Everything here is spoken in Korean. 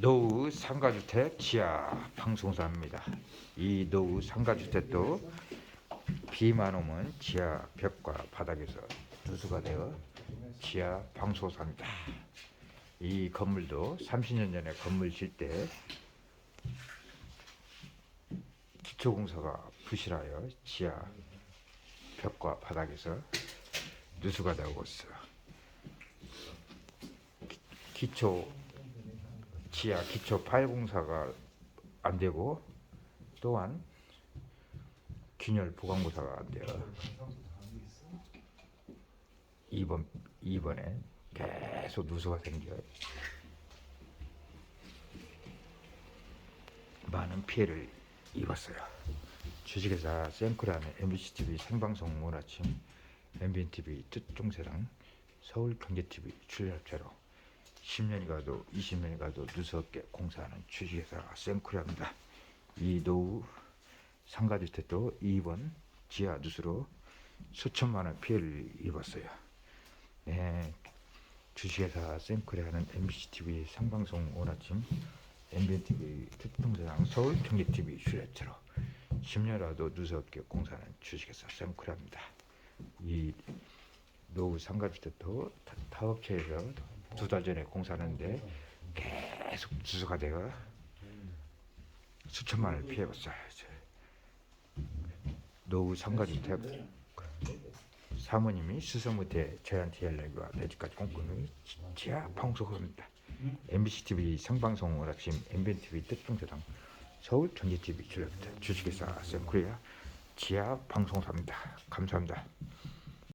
노후 상가주택 지하 방송사입니다. 이 노후 상가주택도 비만 오면 지하 벽과 바닥에서 누수가 되어 지하 방송사입니다. 이 건물도 30년 전에 건물 질 때 기초공사가 부실하여 지하 벽과 바닥에서 누수가 되고 있어요. 기- 기초 지하 기초 파일 공사가 안 되고 또한 균열 보강 공사가 안 돼요. 2번 2번에 계속 누수가 생겨요. 많은 피해를 입었어요. 주식회사 생크라는 MBC TV 생방송 오라침, MBN TV 뜻종세랑 서울 경제 TV 출연업체로 10년이 가도 20년이 가도 누수없게 공사하는 주식회사 생크라입니다. 이 노후 상가주택도 2번 지하 누수로 수천만 원 피해를 입었어요. 네, 주식회사 생크라는 MBC TV 생방송 오라침, MBN TV 특동세상 서울 경제 TV 출연체로 10년이라도 누수없게 공사하는 주식회사 생크라입니다. 이 노후 상가주택도 타- 타업체에서 두 달 전에 공사하는데 계속 누수가 되어 수천만 원을 피해봤어요. 노후 상가주택 사모님이 수서 못해 저희한테 연락이 와 내집까지 꼼꼼히 지하 방송입니다. MBC TV 생방송 오락심 MBN TV 뜻중대당 서울 경제 TV 출연자 주식회사 샘코리아 지하 방송사입니다. 감사합니다.